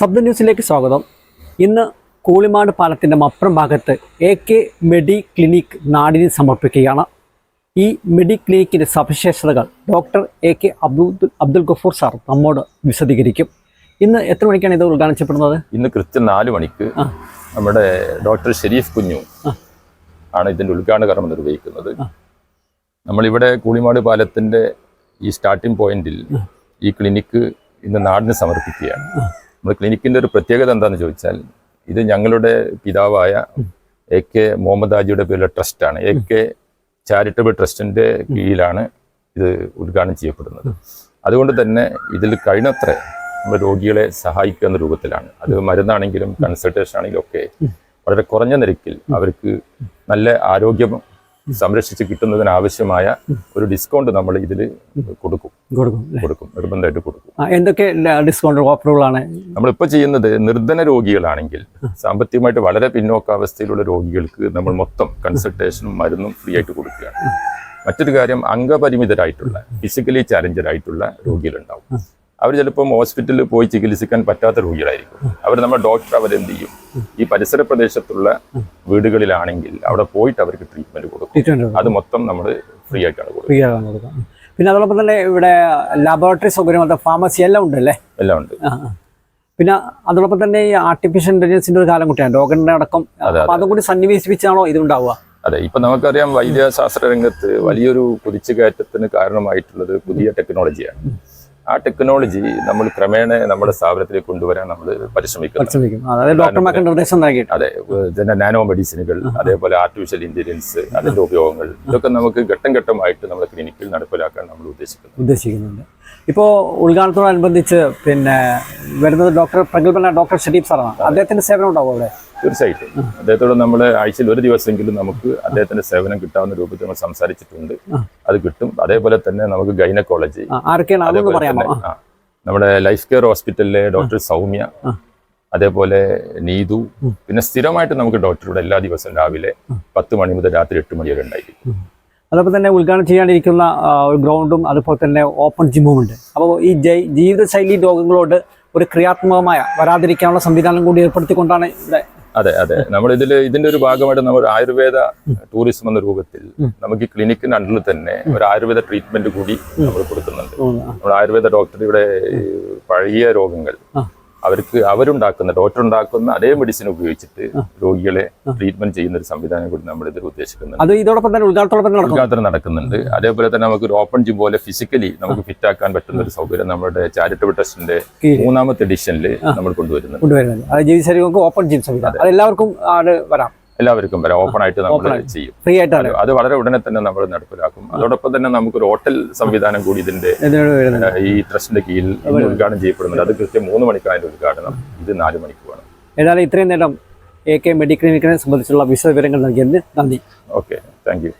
ശബ്ദ ന്യൂസിലേക്ക് സ്വാഗതം. ഇന്ന് കൂളിമാട് പാലത്തിന്റെ മപ്പുറം ഭാഗത്ത് എ കെ മെഡി ക്ലിനിക് നാടിന് സമർപ്പിക്കുകയാണ്. ഈ മെഡി ക്ലിനിക്കിന്റെ സവിശേഷതകൾ doctor A K Abdul Abdul Gafoor sir നമ്മോട് വിശദീകരിക്കും. ഇന്ന് എത്ര മണിക്കാണ് ഇത് ഉദ്ഘാടനം ചെയ്യപ്പെടുന്നത് ഇന്ന് കൃത്യം നാല് മണിക്ക് നമ്മുടെ ഡോക്ടർ ഷെരീഫ് കുഞ്ഞു ആണ് ഇതിന്റെ ഉദ്ഘാടന കർമ്മം നിർവഹിക്കുന്നത്. നമ്മളിവിടെ കൂളിമാട് പാലത്തിന്റെ ഈ സ്റ്റാർട്ടിംഗ് പോയിന്റിൽ ഈ ക്ലിനിക്ക് ഇന്ന് നാടിന് സമർപ്പിക്കുകയാണ്. നമ്മുടെ ക്ലിനിക്കിന്റെ ഒരു പ്രത്യേകത എന്താണെന്ന് ചോദിച്ചാൽ ഇത് ഞങ്ങളുടെ പിതാവായ എ കെ മുഹമ്മദ് ആജിയുടെ പേരിലുള്ള ട്രസ്റ്റാണ് എ കെ ചാരിറ്റബിൾ ട്രസ്റ്റിന്റെ കീഴിലാണ് ഇത് ഉദ്ഘാടനം ചെയ്യപ്പെടുന്നത്. അതുകൊണ്ട് തന്നെ ഇതിൽ കഴിയുന്നത്ര നമ്മൾ രോഗികളെ സഹായിക്കുന്ന രൂപത്തിലാണ്. അത് മരുന്നാണെങ്കിലും കൺസൾട്ടേഷൻ ആണെങ്കിലും ഒക്കെ വളരെ കുറഞ്ഞ നിരക്കിൽ അവർക്ക് നല്ല ആരോഗ്യം സംരക്ഷിച്ച് കിട്ടുന്നതിന് ആവശ്യമായ ഒരു ഡിസ്കൗണ്ട് നമ്മൾ ഇതിൽ കൊടുക്കും. കൊടുക്കും? കൊടുക്കും നിർബന്ധമായിട്ട് കൊടുക്കും. എന്തൊക്കെ ഡിസ്കൗണ്ട് ഓഫറുകളാണ് നമ്മളിപ്പോൾ ചെയ്യുന്നത് നിർധന രോഗികളാണെങ്കിൽ സാമ്പത്തികമായിട്ട് വളരെ പിന്നോക്കാവസ്ഥയിലുള്ള രോഗികൾക്ക് നമ്മൾ മൊത്തം കൺസൾട്ടേഷനും മരുന്നും ഫ്രീ ആയിട്ട് കൊടുക്കുകയാണ്. മറ്റൊരു കാര്യം അംഗപരിമിതരായിട്ടുള്ള ഫിസിക്കലി ചാലഞ്ചഡ് ആയിട്ടുള്ള രോഗികളുണ്ടാവും. അവർ ചിലപ്പം ഹോസ്പിറ്റലിൽ പോയി ചികിത്സിക്കാൻ പറ്റാത്ത രോഗികളായിരിക്കും. അവർ നമ്മുടെ ഡോക്ടർ അവരെന്ത് ചെയ്യും? ഈ പരിസര പ്രദേശത്തുള്ള വീടുകളിലാണെങ്കിൽ അവിടെ പോയിട്ട് അവർക്ക് ട്രീറ്റ്മെന്റ് കൊടുക്കും. അത് മൊത്തം നമ്മൾ ഫ്രീ ആയിട്ടാണ് കൊടുക്കുന്നത്. ഫ്രീ ആകാൻ കൊടുക്കാം. പിന്നെ അതോടൊപ്പം തന്നെ ഇവിടെ ലബോറട്ടറി സൗകര്യം അത് ഫാർമസി എല്ലാം ഉണ്ടല്ലേ? എല്ലാം ഉണ്ട്. പിന്നെ അതോടൊപ്പം തന്നെ ഈ ആർട്ടിഫിഷ്യൽ ഇന്റലിജൻസിന്റെ ഒരു കാലം കൂട്ടിയാണ് രോഗങ്ങളുടെ അടക്കം. അതും കൂടി സന്നിവേശിപ്പിച്ചാണോ ഇതുണ്ടാവുക? അതെ ഇപ്പൊ നമുക്കറിയാം വൈദ്യശാസ്ത്ര രംഗത്ത് വലിയൊരു കുതിച്ചുകയറ്റത്തിന് കാരണമായിട്ടുള്ളത് പുതിയ ടെക്നോളജിയാണ്. ആ ടെക്നോളജി നമ്മൾ ക്രമേണ നമ്മുടെ സ്ഥാപനത്തിലേക്ക് കൊണ്ടുവരാൻ നമ്മൾ പരിശ്രമിക്കുന്നു. നിർദ്ദേശം അതെ നാനോ മെഡിസിനുകൾ അതേപോലെ ആർട്ടിഫിഷ്യൽ ഇന്റലിജൻസ് അതിന്റെ ഉപയോഗങ്ങൾ ഇതൊക്കെ നമുക്ക് ഘട്ടം ഘട്ടമായിട്ട് നമ്മുടെ ക്ലിനിക്കിൽ നടപ്പിലാക്കാൻ നമ്മൾ ഉദ്ദേശിക്കുന്നു. ഉദ്ദേശിക്കുന്നുണ്ട്. ഇപ്പോൾ ഉദ്ഘാടനത്തോടനുബന്ധിച്ച് പിന്നെ വരുന്നത് ഡോക്ടർ പ്രഗത്ഭന ഡോക്ടർ ഷരീഫ് സാറാണ്. അദ്ദേഹത്തിന്റെ സേവനം ഉണ്ടാവും അവിടെ? തീർച്ചയായിട്ടും. അദ്ദേഹത്തോട് നമ്മൾ ആഴ്ചയിൽ ഒരു ദിവസമെങ്കിലും നമുക്ക് അദ്ദേഹത്തിന്റെ സേവനം കിട്ടാവുന്ന രൂപത്തിൽ നമ്മൾ സംസാരിച്ചിട്ടുണ്ട്. അത് കിട്ടും. അതേപോലെ തന്നെ നമുക്ക് ഗൈനക്കോളജി. നമ്മുടെ ലൈഫ് കെയർ ഹോസ്പിറ്റലിലെ ഡോക്ടർ സൗമ്യ അതേപോലെ നീതു പിന്നെ സ്ഥിരമായിട്ട് നമുക്ക് ഡോക്ടറുടെ എല്ലാ ദിവസവും രാവിലെ പത്ത് മണി മുതൽ രാത്രി എട്ട് മണി വരെ ഉണ്ടായിരിക്കും. അതോടൊപ്പം തന്നെ ഉദ്ഘാടനം ചെയ്യാനിരിക്കുന്ന ഒരു ഗ്രൗണ്ടും അതുപോലെ തന്നെ ഓപ്പൺ ജിമ്മും ഉണ്ട്. അപ്പോൾ ഈ ജൈ ജീവിതശൈലി രോഗങ്ങളോട് ഒരു ക്രിയാത്മകമായ വരാതിരിക്കാനുള്ള സംവിധാനം കൂടി ഏർപ്പെടുത്തിക്കൊണ്ടാണ് ഇവിടെ അതെ അതെ. നമ്മൾ ഇതിൽ ഇതിന്റെ ഒരു ഭാഗമായിട്ട് നമ്മൾ ആയുർവേദ ടൂറിസം എന്ന രൂപത്തിൽ നമുക്ക് ഈ ക്ലിനിക്കിന്റെ അണ്ടറിൽ തന്നെ ഒരു ആയുർവേദ ട്രീറ്റ്മെന്റ് കൂടി നമ്മൾ കൊടുക്കുന്നുണ്ട്. നമ്മൾ ആയുർവേദ ഡോക്ടർ ഇവിടെ പഴയ രോഗങ്ങൾ. അവർക്ക് അവരുണ്ടാക്കുന്ന ഡോക്ടർ ഉണ്ടാക്കുന്ന അതേ മെഡിസിൻ ഉപയോഗിച്ചിട്ട് രോഗികളെ ട്രീറ്റ്മെന്റ് ചെയ്യുന്ന ഒരു സംവിധാനം കൂടി നമ്മൾ ഇതിൽ ഉദ്ദേശിക്കുന്നുണ്ട്. അത് ഇതോടൊപ്പം തന്നെ ഉദ്ഘാടനം നടക്കുന്നുണ്ട്. അതേപോലെ തന്നെ നമുക്ക് ഒരു ഓപ്പൺ ജിം പോലെ ഫിസിക്കലി നമുക്ക് ഫിറ്റ് ആക്കാൻ പറ്റുന്ന ഒരു സൗകര്യം നമ്മുടെ ചാരിറ്റബിൾ ട്രസ്റ്റിന്റെ മൂന്നാമത്തെ എഡിഷനിൽ നമ്മൾ കൊണ്ടുവരുന്നുണ്ട്. ഓപ്പൺ ജിം സംവിധാനം. എല്ലാവർക്കും വരാം. എല്ലാവർക്കും വരാം. ഓപ്പൺ ആയിട്ട് നമ്മൾ ചെയ്യും. ഫ്രീ ആയിട്ട് അത് വളരെ ഉടനെ തന്നെ നമ്മൾ നടപ്പിലാക്കും. അതോടൊപ്പം തന്നെ നമുക്കൊരു ഹോട്ടൽ സംവിധാനം കൂടി ഇതിന്റെ ഈ ട്രസ്റ്റിന്റെ കീഴിൽ ഉദ്ഘാടനം ചെയ്യപ്പെടുന്നുണ്ട്. അത് കൃത്യം മൂന്ന് മണിക്കാണ് അതിന്റെ ഉദ്ഘാടനം. ഇത് നാല് മണിക്ക് വേണം. ഏതായാലും ഇത്രയും നേരം എ കെ മെഡിക്ലിനിക്കിനെ സംബന്ധിച്ചുള്ള വിശദവിവരങ്ങൾ നൽകിയതിന് നന്ദി. Okay thank you